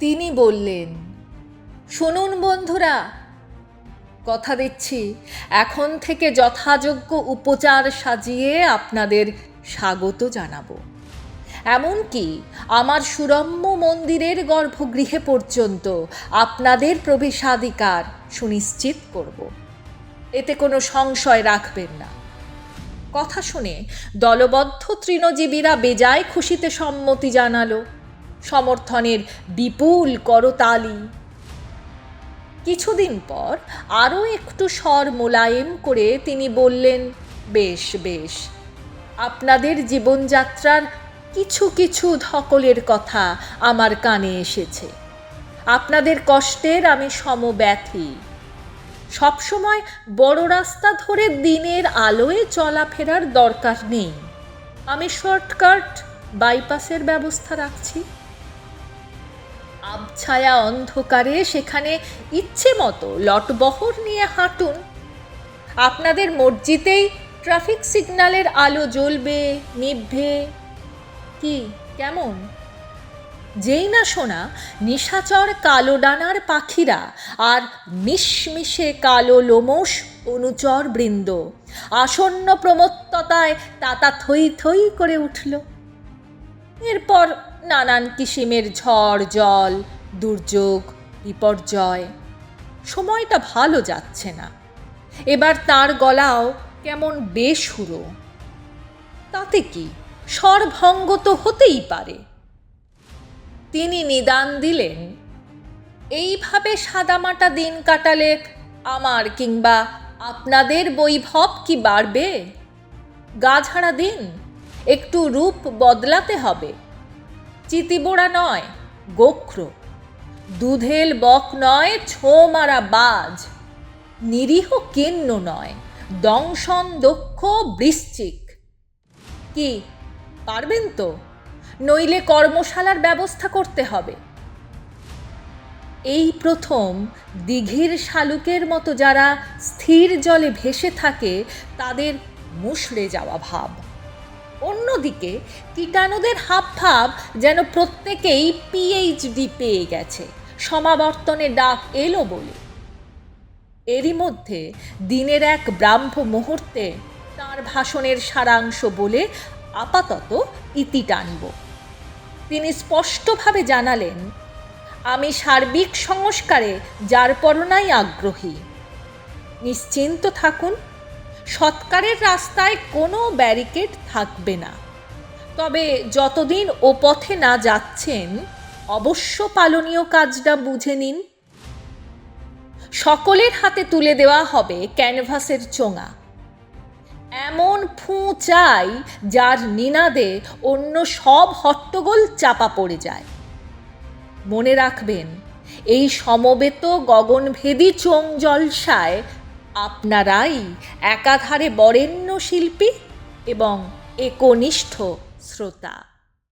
তিনি বললেন, শুনুন বন্ধুরা, কথা দিচ্ছি। এখন থেকে যথাযোগ্য উপচার সাজিয়ে আপনাদের স্বাগত জানাব। এমনকি আমার সুরম্য মন্দিরের গর্ভগৃহে পর্যন্ত আপনাদের প্রবেশাধিকার সুনিশ্চিত করব। এতে কোনো সংশয় রাখবেন না। কথা শুনে দলবদ্ধ তৃণজীবীরা বেজায় খুশিতে সম্মতি জানালো। সমর্থনের বিপুল করতালি। কিছুদিন পর আরও একটু স্বর মোলায়েম করে তিনি বললেন, বেশ বেশ। আপনাদের জীবনযাত্রার কিছু কিছু ধকলের কথা আমার কানে এসেছে। আপনাদের কষ্টের আমি সমব্যথী। সবসময় বড় রাস্তা ধরে দিনের আলোয় চলাফেরার দরকার নেই। আমি শর্টকাট বাইপাসের ব্যবস্থা রাখছি। আবছায়া অন্ধকারে সেখানে ইচ্ছে মতো লটবহর নিয়ে হাঁটুন। আপনাদের মসজিদেই ট্রাফিক সিগন্যালের আলো জ্বলবে, নিভবে। কি, কেমন? যেই না শোনা, নিশাচর কালো ডানার পাখিরা আর মিশমিশে কালো লোমস অনুচর বৃন্দ। আসন্ন প্রমত্ততায় তাতা থই থই করে উঠল। এরপর নানান কিসিমের ঝড়, জল, দুর্যোগ, বিপর্যয়। সময়টা ভালো যাচ্ছে না। এবার তার গলাও কেমন বেসুরো। তাতে কি? স্বরভঙ্গ তো হতেই পারে। তিনি নিদান দিলেন, এইভাবে সাদামাটা দিন কাটালে আমার কিংবা আপনাদের বৈভব কি বাড়বে? গা ঝাড়া দিন, একটু রূপ বদলাতে হবে। চিতিবোড়া নয়, গোখ্র। দুধেল বক নয় ছো মারা বাজ। নিরীহ কিন্ন নয়, দংশন দক্ষ বৃশ্চিক। কি, পারবেন তো? নইলে কর্মশালার ব্যবস্থা করতে হবে। এই প্রথম দিঘির শালুকের মতো যারা স্থির জলে ভেসে থাকে, তাদের মুষড়ে যাওয়া ভাব। অন্যদিকে কীটাণুদের হাবভাব যেন প্রত্যেকেই পিএইচডি পেয়ে গেছে। সমাবর্তনে ডাক এলো বলে। এরই মধ্যে দিনের এক ব্রাহ্ম মুহূর্তে তার ভাষণের সারাংশ বলে আপাতত ইতি টানব। তিনি স্পষ্টভাবে জানালেন, আমি সার্বিক সংস্কারে যার পরনাই আগ্রহী। নিশ্চিন্ত থাকুন সৎকারের রাস্তায় কোনো ব্যারিকেড থাকবে না। তবে যতদিন ও পথে না যাচ্ছেন, অবশ্য পালনীয় কাজটা বুঝে নিন। সকলের হাতে তুলে দেওয়া হবে ক্যানভাসের চোঙা। এমন ফুঁ চাই যার নিনাদে অন্য সব হট্টগোল চাপা পড়ে যায়। মনে রাখবেন, এই সমবেত গগনভেদী চোং জলসায় আপনারাই একাধারে বরেণ্য শিল্পী এবং একনিষ্ঠ শ্রোতা।